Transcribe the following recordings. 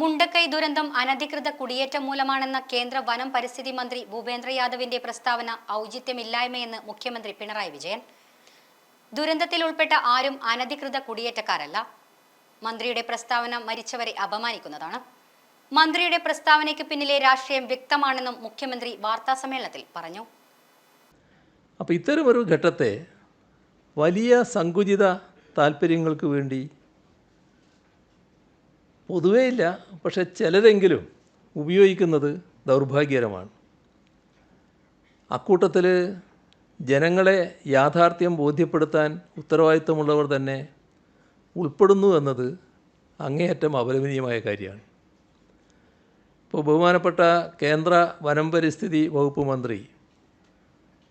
മുണ്ടക്കൈ ദുരന്തം അനധികൃത കുടിയേറ്റം മൂലമാണെന്ന കേന്ദ്ര വനം പരിസ്ഥിതി മന്ത്രി ഭൂപേന്ദ്ര യാദവിന്റെ പ്രസ്താവന ഔചിത്യമില്ലായ്മയെന്ന് മുഖ്യമന്ത്രി പിണറായി വിജയൻ. ദുരന്തത്തിൽ ഉൾപ്പെട്ട ആരും അനധികൃത കുടിയേറ്റക്കാരല്ല. മന്ത്രിയുടെ പ്രസ്താവന മരിച്ചവരെ അപമാനിക്കുന്നതാണ്. മന്ത്രിയുടെ പ്രസ്താവനയ്ക്ക് പിന്നിലെ രാഷ്ട്രീയം വ്യക്തമാണെന്നും മുഖ്യമന്ത്രി വാർത്താസമ്മേളനത്തിൽ പറഞ്ഞു. അപ്പോൾ ഇത്തരമൊരു ഘട്ടത്തെ വലിയ സങ്കുചിത താല്പര്യങ്ങൾക്ക് വേണ്ടി പൊതുവേ ഇല്ല. പക്ഷെ ചിലരെങ്കിലും ഉപയോഗിക്കുന്നത് ദൗർഭാഗ്യകരമാണ്. അക്കൂട്ടത്തിൽ ജനങ്ങളെ യാഥാർത്ഥ്യം ബോധ്യപ്പെടുത്താൻ ഉത്തരവാദിത്തമുള്ളവർ തന്നെ ഉൾപ്പെടുന്നു എന്നത് അങ്ങേയറ്റം അപലപനീയമായ കാര്യമാണ്. ഇപ്പോൾ ബഹുമാനപ്പെട്ട കേന്ദ്ര വനം പരിസ്ഥിതി വകുപ്പ് മന്ത്രി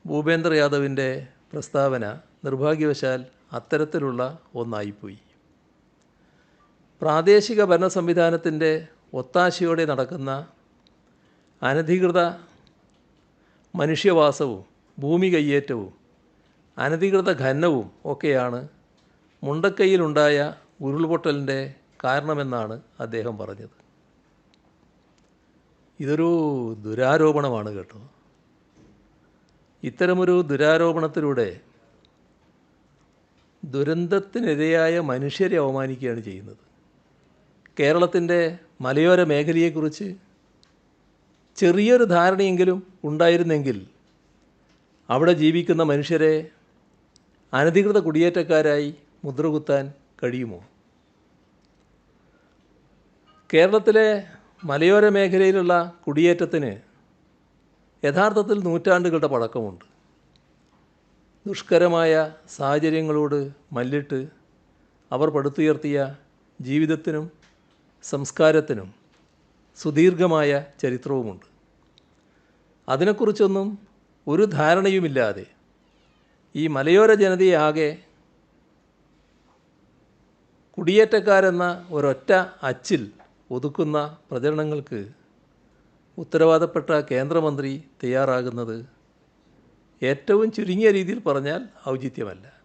ഭൂപേന്ദ്ര യാദവിന്റെ പ്രസ്താവന നിർഭാഗ്യവശാൽ അത്തരത്തിലുള്ള ഒന്നായിപ്പോയി. പ്രാദേശിക ഭരണ സംവിധാനത്തിന്റെ ഒത്താശയോടെ നടക്കുന്ന അനധികൃത മനുഷ്യവാസവും ഭൂമി കയ്യേറ്റവും അനധികൃത ഖനനവും ഒക്കെയാണ് മുണ്ടക്കൈയിലുണ്ടായ ഉരുൾപൊട്ടലിന്റെ കാരണമെന്നാണ് അദ്ദേഹം പറഞ്ഞത്. ഇതൊരു ദുരാരോപണമാണ് കേട്ടോ. ഇത്തരമൊരു ദുരാരോപണത്തിലൂടെ ദുരന്തത്തിനിരയായ മനുഷ്യരെ അവമാനിക്കുകയാണ് ചെയ്യുന്നത്. കേരളത്തിന്റെ മലയോര മേഖലയെക്കുറിച്ച് ചെറിയൊരു ധാരണയെങ്കിലും ഉണ്ടായിരുന്നെങ്കിൽ അവിടെ ജീവിക്കുന്ന മനുഷ്യരെ അനധികൃത കുടിയേറ്റക്കാരായി മുദ്രകുത്താൻ കഴിയുമോ? കേരളത്തിലെ മലയോര മേഖലയിലുള്ള കുടിയേറ്റത്തിന് യഥാർത്ഥത്തിൽ നൂറ്റാണ്ടുകളുടെ പഴക്കമുണ്ട്. ദുഷ്കരമായ സാഹചര്യങ്ങളോട് മല്ലിട്ട് അവർ പടുത്തുയർത്തിയ ജീവിതത്തിനും സംസ്കാരത്തിനും സുദീർഘമായ ചരിത്രവുമുണ്ട്. അതിനെക്കുറിച്ചൊന്നും ഒരു ധാരണയുമില്ലാതെ ഈ മലയോര ജനതയെ ആകെ കുടിയേറ്റക്കാരെന്ന ഒരൊറ്റ അച്ചിൽ ഒതുക്കുന്ന പ്രചരണങ്ങൾക്ക് ഉത്തരവാദപ്പെട്ട കേന്ദ്രമന്ത്രി തയ്യാറാകുന്നത് ഏറ്റവും ചുരുങ്ങിയ രീതിയിൽ പറഞ്ഞാൽ ഔചിത്യമല്ല.